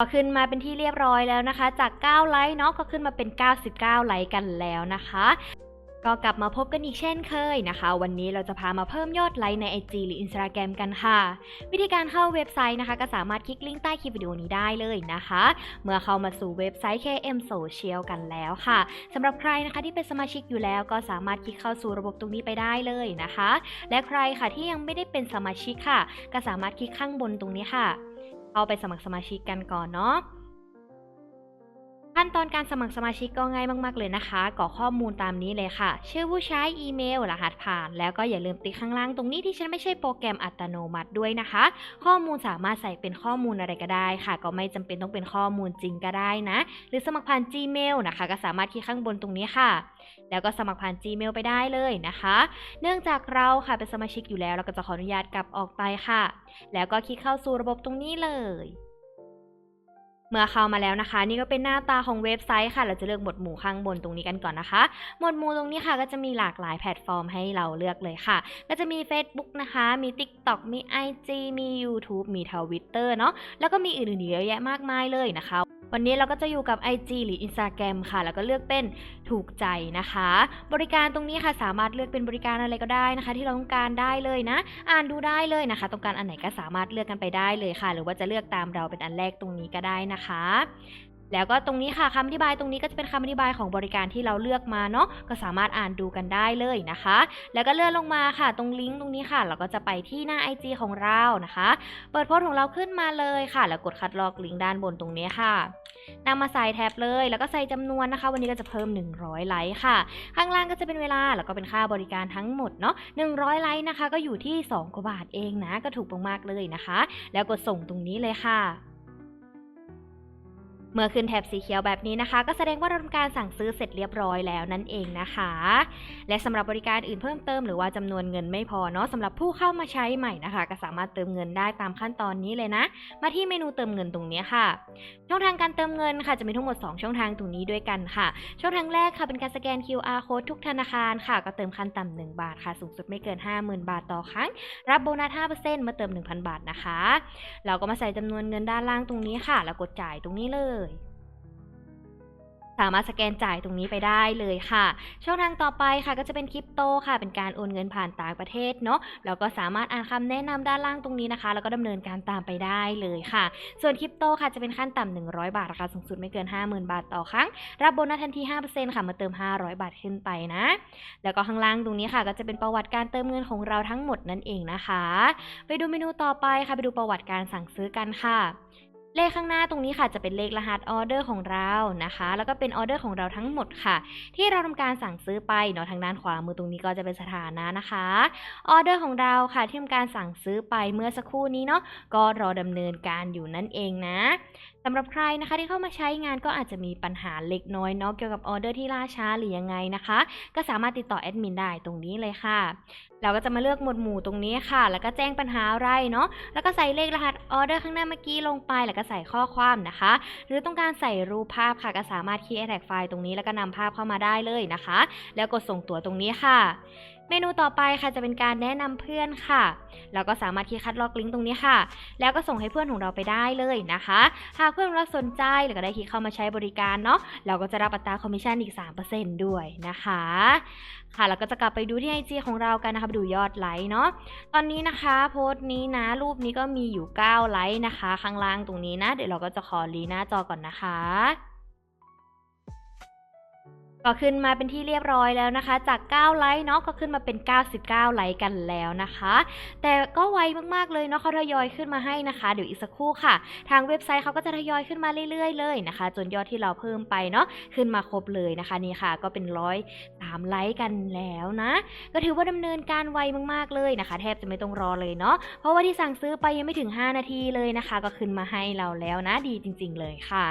ก็ขึ้นมาเป็นที่เรียบร้อยแล้วนะคะ จาก 9 ไลค์เนาะก็ขึ้นมาเป็น 99 ไลค์กันแล้วนะคะ ก็กลับมาพบกันอีกเช่นเคยนะคะ วันนี้เราจะพามาเพิ่มยอดไลค์ใน IG หรือ Instagram กันค่ะ วิธีการเข้าเว็บไซต์นะคะ ก็สามารถคลิกลิงก์ใต้คลิปวิดีโอนี้ได้เลยนะคะ เมื่อเข้ามาสู่เว็บไซต์ KM Social กันแล้วค่ะสำหรับใครนะคะที่เป็นสมาชิกอยู่แล้ว ก็สามารถคลิกเข้าสู่ระบบตรงนี้ไปได้เลยนะคะ และใครค่ะที่ยังไม่ได้เป็นสมาชิกค่ะ ก็สามารถคลิกข้างบนตรงนี้ค่ะ เข้าไปสมัครสมาชิกกันก่อนเนาะ ขั้นตอนการสมัครสมาชิกก็ง่ายมาก ๆ เลยนะคะกรอกข้อมูลตามนี้เลยค่ะ ชื่อผู้ใช้อีเมล รหัสผ่าน แล้วก็อย่าลืมติ๊กข้างล่างตรงนี้ที่ฉันไม่ใช่โปรแกรมอัตโนมัติด้วยนะคะ ข้อมูลสามารถใส่เป็นข้อมูลอะไรก็ได้ค่ะ ก็ไม่จำเป็นต้องเป็นข้อมูลจริงก็ได้นะ หรือสมัครผ่าน Gmail นะคะ ก็สามารถคลิกข้างบนตรงนี้ค่ะ แล้วก็สมัครผ่าน Gmail ไปได้เลยนะคะ เนื่องจากเราค่ะเป็นสมาชิกอยู่แล้ว เราก็จะขออนุญาตกลับออกไปค่ะ แล้วก็คลิกเข้าสู่ระบบตรงนี้เลย เมื่อเข้ามาแล้วนะคะ นี่ก็เป็นหน้าตาของเว็บไซต์ค่ะ เราจะเลือกหมวดหมู่ข้างบนตรงนี้กันก่อนนะคะ หมวดหมู่ตรงนี้ค่ะ ก็จะมีหลากหลายแพลตฟอร์มให้เราเลือกเลยค่ะ ก็จะมี Facebook นะคะ มี TikTok มี IG มี YouTube มี Twitter เนาะแล้วก็มีอื่นๆเยอะแยะมากมายเลยนะคะ วันนี้เราก็จะอยู่กับ IG หรือ Instagram ค่ะ แล้วก็เลือกเป็นถูกใจนะคะ บริการตรงนี้ค่ะสามารถเลือกเป็นบริการอะไรก็ได้นะคะ ที่เราต้องการได้เลยนะ อ่านดูได้เลยนะคะ ต้องการอันไหนก็สามารถเลือกกันไปได้เลยค่ะ หรือว่าจะเลือกตามเราเป็นอันแรกตรงนี้ก็ได้นะคะ แล้วก็ตรงนี้ค่ะคำอธิบายตรงนี้ก็จะเป็นคำอธิบายของบริการที่เราเลือกมาเนาะก็สามารถอ่านดูกันได้เลยนะคะ แล้วก็เลื่อนลงมาค่ะ ตรงลิงก์ตรงนี้ค่ะ เราก็จะไปที่หน้า IG ของเรานะคะ เปิดโพสต์ของเราขึ้นมาเลยค่ะ แล้วกดคัดลอกลิงก์ด้านบนตรงนี้ค่ะนำมาใส่แท็บเลย แล้วก็ใส่จำนวนนะคะ วันนี้ก็จะเพิ่ม 100 ไลค์ค่ะ ข้างล่างก็จะเป็นเวลาแล้วก็เป็นค่าบริการทั้งหมดเนาะ100 ไลค์นะคะ ก็อยู่ที่ 2 กว่าบาทเองนะ ก็ถูกมากๆเลยนะคะ แล้วกดส่งตรงนี้เลยค่ะ มื่อขึ้นแถบสีเขียวแบบนี้นะคะ ก็แสดงว่าเราทำการสั่งซื้อเสร็จเรียบร้อยแล้วนั่นเองนะคะ และสำหรับบริการอื่นเพิ่มเติมหรือว่าจำนวนเงินไม่พอเนาะสำหรับผู้เข้ามาใช้ใหม่นะคะ ก็สามารถเติมเงินได้ตามขั้นตอนนี้เลยนะ มาที่เมนูเติมเงินตรงนี้ค่ะ ช่องทางการเติมเงินค่ะจะมีทั้งหมด 2 ช่องทางตรงนี้ด้วยกันค่ะ ช่องทางแรกค่ะเป็นการสแกน QR code ทุกธนาคารค่ะ ก็เติมขั้นต่ำ1บาทค่ะ สูงสุดไม่เกิน 50,000 บาทต่อครั้ง รับโบนัส5%เมื่อเติม 1,000 บาทนะคะ เราก็มาใส่จำนวนเงินด้านล่างตรงนี้ค่ะ แล้วกดจ่ายตรงนี้เลย สามารถสแกนจ่ายตรงนี้ไปได้เลยค่ะ ช่องทางต่อไปค่ะก็จะเป็นคริปโตค่ะ เป็นการโอนเงินผ่านต่างประเทศเนาะแล้วก็สามารถอ่านคำแนะนำด้านล่างตรงนี้นะคะ แล้วก็ดำเนินการตามไปได้เลยค่ะ ส่วนคริปโตค่ะจะเป็นขั้นต่ำ100 บาทราคาสูงสุดไม่เกิน 50,000 บาทต่อครั้ง รับโบนัสทันที 5%ค่ะมาเติม 500 บาทขึ้นไปนะ แล้วก็ข้างล่างตรงนี้ค่ะ ก็จะเป็นประวัติการเติมเงินของเราทั้งหมดนั่นเองนะคะ ไปดูเมนูต่อไปค่ะไปดูประวัติการสั่งซื้อกันค่ะ เลขข้างหน้าตรงนี้ค่ะจะเป็นเลขรหัสออเดอร์ของเรานะคะ แล้วก็เป็นออเดอร์ของเราทั้งหมดค่ะ ที่เราทำการสั่งซื้อไปเนาะทางด้านขวามือตรงนี้ก็จะเป็นสถานะนะคะออเดอร์ของเราค่ะที่ทำการสั่งซื้อไปเมื่อสักครู่นี้เนาะก็รอดำเนินการอยู่นั่นเองนะสำหรับใครนะคะที่เข้ามาใช้งานก็อาจจะมีปัญหาเล็กน้อยเนาะเกี่ยวกับออเดอร์ที่ล่าช้าหรือยังไงนะคะ ก็สามารถติดต่อแอดมินได้ตรงนี้เลยค่ะเราก็จะมาเลือกหมวดหมู่ตรงนี้ค่ะ แล้วก็แจ้งปัญหาอะไรเนาะ แล้วก็ใส่เลขรหัสออเดอร์ข้างหน้าเมื่อกี้ลงไป แล้วก็ใส่ข้อความนะคะ หรือต้องการใส่รูปภาพค่ะ ก็สามารถคีย์แท็กไฟล์ตรงนี้แล้วก็นำภาพเข้ามาได้เลยนะคะ แล้วกดส่งตัวตรงนี้ค่ะ เมนูต่อไปค่ะจะเป็นการแนะนำเพื่อนค่ะ เราก็สามารถคลิกคัดลอกลิงก์ตรงนี้ค่ะ แล้วก็ส่งให้เพื่อนของเราไปได้เลยนะคะ หากเพื่อนเราสนใจหรือก็ได้คลิกเข้ามาใช้บริการเนาะ เราก็จะรับอัตราคอมมิชชั่นอีก 3%ด้วยนะคะ ค่ะแล้วก็จะกลับไปดูที่ IG ของเรากันนะคะดูยอดไลค์เนาะ ตอนนี้นะคะโพสต์นี้นะรูปนี้ก็มีอยู่ 9 ไลค์นะคะ ข้างล่างตรงนี้นะ เดี๋ยวเราก็จะขอรีหน้าจอก่อนนะคะ ก็ขึ้นมาเป็นที่เรียบร้อยแล้วนะคะ จาก 9 ไลค์เนาะก็ขึ้นมาเป็น 99 ไลค์กันแล้วนะคะ แต่ก็ไวมากๆเลยเนาะเขาทยอยขึ้นมาให้นะคะ เดี๋ยวอีกสักครู่ค่ะ ทางเว็บไซต์เขาก็จะทยอยขึ้นมาเรื่อยๆเลยนะคะ จนยอดที่เราเพิ่มไปเนาะขึ้นมาครบเลยนะคะนี่ค่ะ ก็เป็นร้อยสามไลค์กันแล้วนะ ก็ถือว่าดำเนินการไวมากๆเลยนะคะ แทบจะไม่ต้องรอเลยเนาะเพราะว่าที่สั่งซื้อไปยังไม่ถึง 5 นาทีเลยนะคะ ก็ขึ้นมาให้เราแล้วนะดีจริง ๆ เลยค่ะ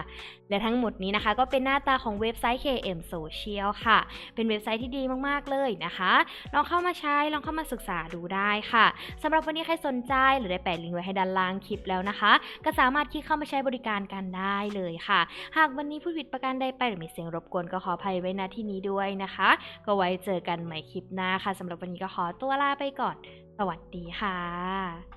และทั้งหมดนี้นะคะ ก็เป็นหน้าตาของเว็บไซต์ KM Social ค่ะ เป็นเว็บไซต์ที่ดีมากๆเลยนะคะ ลองเข้ามาใช้ ลองเข้ามาศึกษาดูได้ค่ะสำหรับวันนี้ใครสนใจหรือได้แปะลิงก์ไว้ให้ด้านล่างคลิปแล้วนะคะ ก็สามารถคลิกเข้ามาใช้บริการกันได้เลยค่ะ หากวันนี้ผู้ผิดประการใดไปหรือมีเสียงรบกวนก็ขออภัยไว้ณที่นี้ด้วยนะคะ ก็ไว้เจอกันใหม่คลิปหน้าค่ะสำหรับวันนี้ก็ขอตัวลาไปก่อน สวัสดีค่ะ